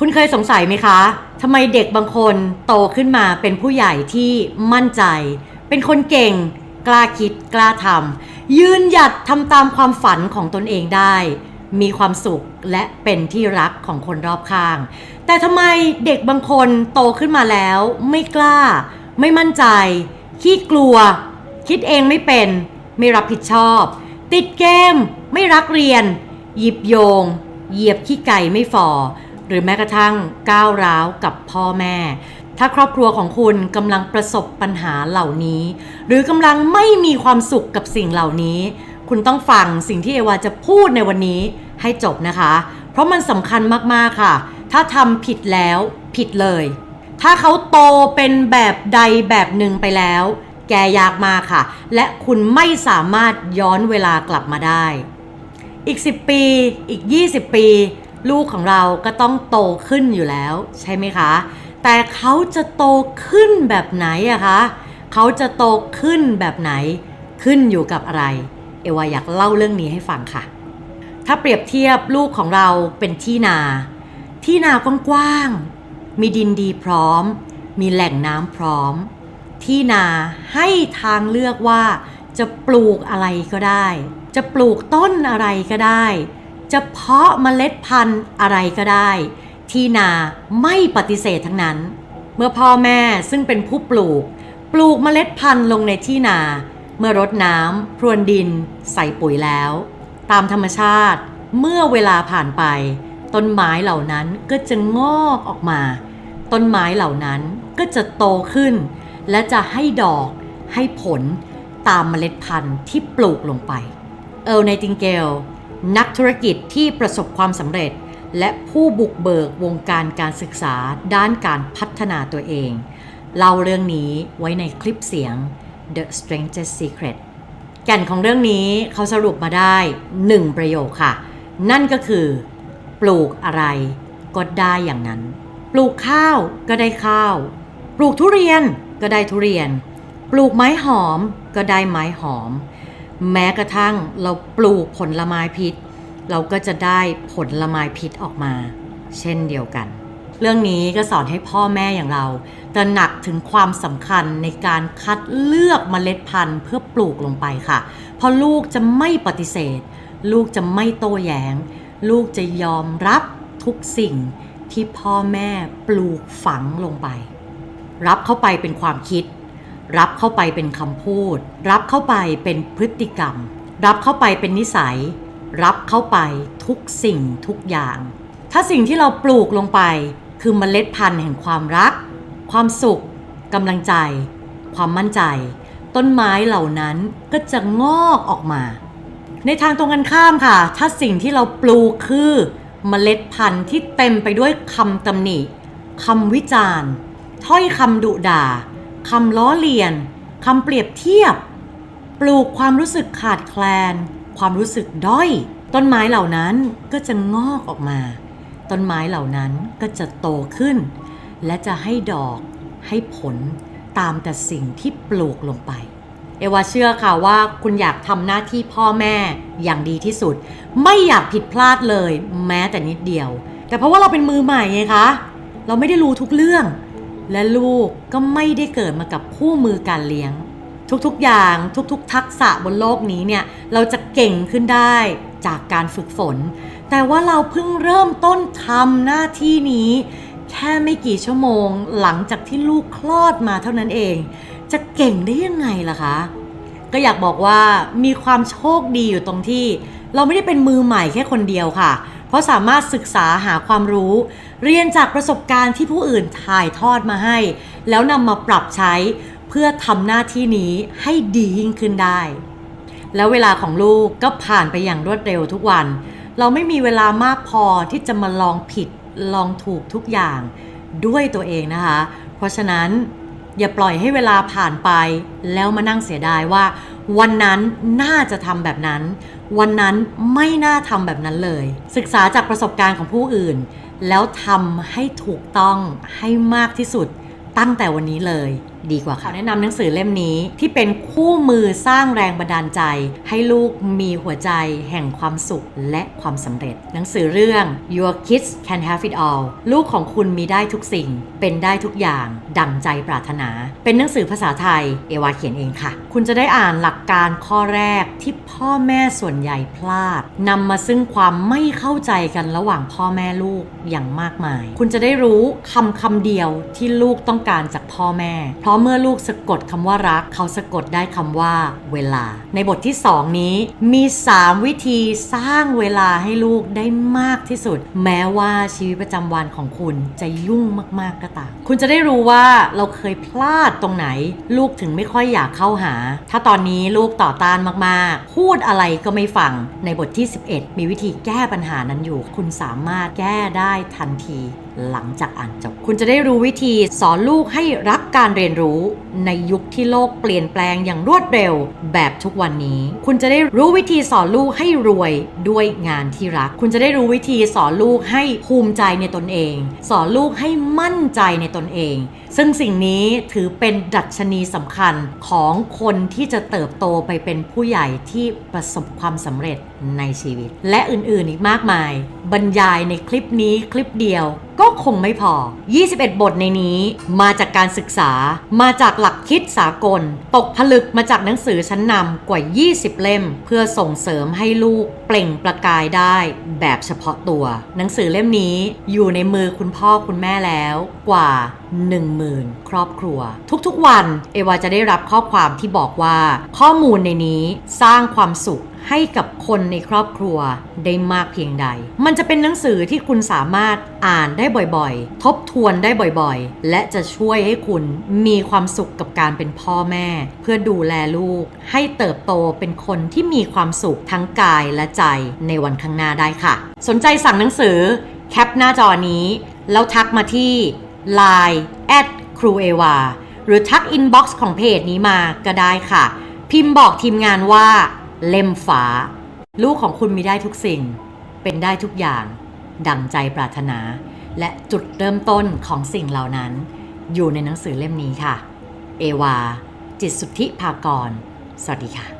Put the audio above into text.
คุณเคยสงสัยไหมคะทำไมเด็กบางคนโตขึ้นมาเป็นผู้ใหญ่ที่มั่นใจ เป็นคนเก่ง กล้าคิด กล้าทำยืนหยัดทำตามความฝันของตนเองได้ มีความสุขและเป็นที่รักของคนรอบข้าง แต่ทำไมเด็กบางคนโตขึ้นมาแล้ว ไม่กล้า ไม่มั่นใจ ขี้กลัว คิดเองไม่เป็น ไม่รับผิดชอบ ติดเกม ไม่รักเรียน หยิบโยง เหยียบขี้ไก่ไม่ฟอ หรือแม้กระทั่งก้าวร้าวกับพ่อแม่ ถ้าครอบครัวของคุณกำลังประสบปัญหาเหล่านี้ หรือกำลังไม่มีความสุขกับสิ่งเหล่านี้ คุณต้องฟังสิ่งที่เอวาจะพูดในวันนี้ให้จบนะคะ เพราะมันสำคัญมากๆค่ะ ถ้าทำผิดแล้วผิดเลย ถ้าเขาโตเป็นแบบใดแบบหนึ่งไปแล้ว แกยากมากค่ะ และคุณไม่สามารถย้อนเวลากลับมาได้ อีก 10 ปี อีก 20 ปี ลูกของเราก็ต้องโตขึ้นอยู่แล้ว ใช่ไหมคะ แต่เขาจะโตขึ้นแบบไหนอะคะ เขาจะโตขึ้นแบบไหน ขึ้นอยู่กับอะไร เอวาอยากเล่าเรื่องนี้ให้ฟังค่ะ ถ้าเปรียบเทียบลูกของเราเป็นที่นา ที่นากว้างๆ มีดินดีพร้อม มีแหล่งน้ำพร้อม ที่นาให้ทางเลือกว่าจะปลูกอะไรก็ได้ จะปลูกต้นอะไรก็ได้ จะเพาะเมล็ดพันธุ์อะไรก็ได้ ที่นาไม่ปฏิเสธทั้งนั้น เมื่อพ่อแม่ซึ่งเป็นผู้ปลูก ปลูกเมล็ดพันธุ์ลงในที่นา เมื่อรดน้ำพรวนดิน ใส่ปุ๋ยแล้ว ตามธรรมชาติเมื่อเวลาผ่านไป ต้นไม้เหล่านั้นก็จะงอกออกมา ต้นไม้เหล่านั้นก็จะโตขึ้น และจะให้ดอกให้ผลตามเมล็ดพันธุ์ที่ปลูกลงไป เอลไนติงเกล นักธุรกิจที่ประสบความสำเร็จ และผู้บุกเบิกวงการการศึกษาด้านการพัฒนาตัวเอง เล่าเรื่องนี้ไว้ในคลิปเสียง The Strangest Secret แก่นของเรื่องนี้เขาสรุปมาได้หนึ่งประโยคค่ะ นั่นก็คือ ปลูกอะไรก็ได้อย่างนั้น ปลูกข้าวก็ได้ข้าว ปลูกทุเรียนก็ได้ทุเรียน ปลูกไม้หอมก็ได้ไม้หอม แม้กระทั่งเราปลูกผลไม้พิษ เราก็จะได้ผลไม้พิษออกมา เช่นเดียวกัน เรื่องนี้ก็สอนให้พ่อแม่อย่างเราตระหนักถึงความสำคัญในการคัดเลือกเมล็ดพันธุ์เพื่อปลูกลงไปค่ะ เพราะลูกจะไม่ปฏิเสธ ลูกจะไม่โต้แย้ง ลูกจะยอมรับทุกสิ่งที่พ่อแม่ปลูกฝังลงไป รับเข้าไปเป็นความคิด รับเข้าไปเป็นคำพูด รับเข้าไปเป็นพฤติกรรม รับเข้าไปเป็นนิสัย รับเข้าไปทุกสิ่งทุกอย่าง ถ้าสิ่งที่เราปลูกลงไป คือเมล็ดพันธุ์แห่งความรัก ความสุขกำลังใจ ความมั่นใจ ต้นไม้เหล่านั้นก็จะงอกออกมา ในทางตรงกันข้ามค่ะ ถ้าสิ่งที่เราปลูกคือเมล็ดพันธุ์ที่เต็มไปด้วยคำตำหนิคำวิจารณ์ ถ้อยคำดุด่า คำล้อเลียนคำเปรียบเทียบ ปลูกความรู้สึกขาดแคลน ความรู้สึกด้อย ต้นไม้เหล่านั้นก็จะงอกออกมา ต้นไม้เหล่านั้นก็จะโตขึ้น และจะให้ดอกให้ผลตามแต่สิ่งที่ปลูกลงไป เอวาเชื่อค่ะว่าคุณอยากทำหน้าที่พ่อแม่อย่างดีที่สุด ไม่อยากผิดพลาดเลย แม้แต่นิดเดียว แต่เพราะว่าเราเป็นมือใหม่ไงคะ เราไม่ได้รู้ทุกเรื่อง และลูกก็ไม่ได้เกิดมากับคู่มือการเลี้ยง ทุกๆอย่างทุกๆ ทักษะบนโลกนี้เนี่ยเราจะเก่งขึ้นได้จากการฝึกฝน แต่ว่าเราเพิ่งเริ่มต้นทำหน้าที่นี้ แค่ไม่กี่ชั่วโมงหลังจากที่ลูกคลอดมาเท่านั้นเอง จะเก่งได้ยังไงล่ะคะก็อยากบอกว่ามีความโชคดีอยู่ตรงที่ เราไม่ได้เป็นมือใหม่แค่คนเดียวค่ะ เพราะสามารถศึกษาหาความรู้ เรียนจากประสบการณ์ที่ผู้อื่นถ่ายทอดมาให้ แล้วนำมาปรับใช้เพื่อทำหน้าที่นี้ให้ดียิ่งขึ้นได้ แล้วเวลาของลูกก็ผ่านไปอย่างรวดเร็วทุกวัน เราไม่มีเวลามากพอที่จะมาลองผิดลองถูกทุกอย่างด้วยตัวเองนะคะ เพราะฉะนั้นอย่าปล่อยให้เวลาผ่านไป แล้วมานั่งเสียดายว่า วันนั้นน่าจะทำแบบนั้น วันนั้นไม่น่าทำแบบนั้นเลย ศึกษาจากประสบการณ์ของผู้อื่น แล้วทำให้ถูกต้องให้มากที่สุดตั้งแต่วันนี้เลยดีกว่าค่ะแนะนำหนังสือเล่มนี้ที่เป็นคู่มือสร้างแรงบันดาลใจ ให้ลูกมีหัวใจแห่งความสุขและความสำเร็จ หนังสือเรื่อง Your Kids Can Have It All ลูกของคุณมีได้ทุกสิ่ง เป็นได้ทุกอย่าง ดังใจปรารถนา เป็นหนังสือภาษาไทย เอวาเขียนเองค่ะ คุณจะได้อ่านหลักการข้อแรกที่พ่อแม่ส่วนใหญ่พลาดนำมาซึ่งความไม่เข้าใจกันระหว่างพ่อแม่ลูกอย่างมากมาย คุณจะได้รู้คำคำเดียวที่ลูกต้องการจากพ่อแม่ เพราะเมื่อลูกสะกดคำว่ารัก เขาสะกดได้คำว่า เวลา ในบทที่ 2 นี้มี 3 วิธีสร้างเวลาให้ลูกได้มากที่สุด แม้ว่าชีวิตประจำวันของคุณจะยุ่งมาก ๆ ก็ตาม คุณจะได้รู้ว่าเราเคยพลาดตรงไหน ลูกถึงไม่ค่อยอยากเข้าหา ถ้าตอนนี้ลูกต่อต้านมากๆ พูดอะไรก็ไม่ฟัง ในบทที่ 11 มีวิธีแก้ปัญหานั้นอยู่ คุณสามารถแก้ได้ทันที หลังจากอ่านจบ คุณจะได้รู้วิธีสอนลูกให้รักการเรียนรู้ในยุคที่โลกเปลี่ยนแปลงอย่างรวดเร็ว แบบทุกวันนี้ คุณจะได้รู้วิธีสอนลูกให้รวยด้วยงานที่รัก คุณจะได้รู้วิธีสอนลูกให้ภูมิใจในตนเอง สอนลูกให้มั่นใจในตนเอง ซึ่งสิ่งนี้ถือเป็นดัชนีสำคัญของคนที่จะเติบโตไปเป็นผู้ใหญ่ที่ประสบความสำเร็จในชีวิต และอื่นๆอีกมากมาย บรรยายในคลิปนี้คลิปเดียว ก็คงไม่พอ 21 บทในนี้มาจากการศึกษา มาจากหลักคิดสากล ตกผลึกมาจากหนังสือชั้นนำกว่า 20 เล่ม เพื่อส่งเสริมให้ลูกเปล่งประกายได้แบบเฉพาะตัว หนังสือเล่มนี้อยู่ในมือคุณพ่อคุณแม่แล้วกว่า 10,000 ครอบครัว ทุกๆวัน เอวาจะได้รับข้อความที่บอกว่า ข้อมูลในนี้สร้างความสุขให้กับคนในครอบครัวได้มากเพียงใด มันจะเป็นหนังสือที่คุณสามารถอ่านได้บ่อยๆ ทบทวนได้บ่อยๆ และจะช่วยให้คุณมีความสุขกับการเป็นพ่อแม่ เพื่อดูแลลูก ให้เติบโตเป็นคนที่มีความสุขทั้งกายและใจในวันข้างหน้าได้ค่ะ สนใจสั่งหนังสือ แคปหน้าจอนี้ แล้วทักมาที่ Line แอดครูเอวาหรือทักอินบ็อกซ์ของเพจนี้มาก็ได้ค่ะ พิมพ์บอกทีมงานว่า เล่มฟ้าลูกของคุณมีได้ทุกสิ่ง เป็นได้ทุกอย่าง ดังใจปรารถนา และจุดเริ่มต้นของสิ่งเหล่านั้น อยู่ในหนังสือเล่มนี้ค่ะ เอวา จิตสุทธิภากร สวัสดีค่ะ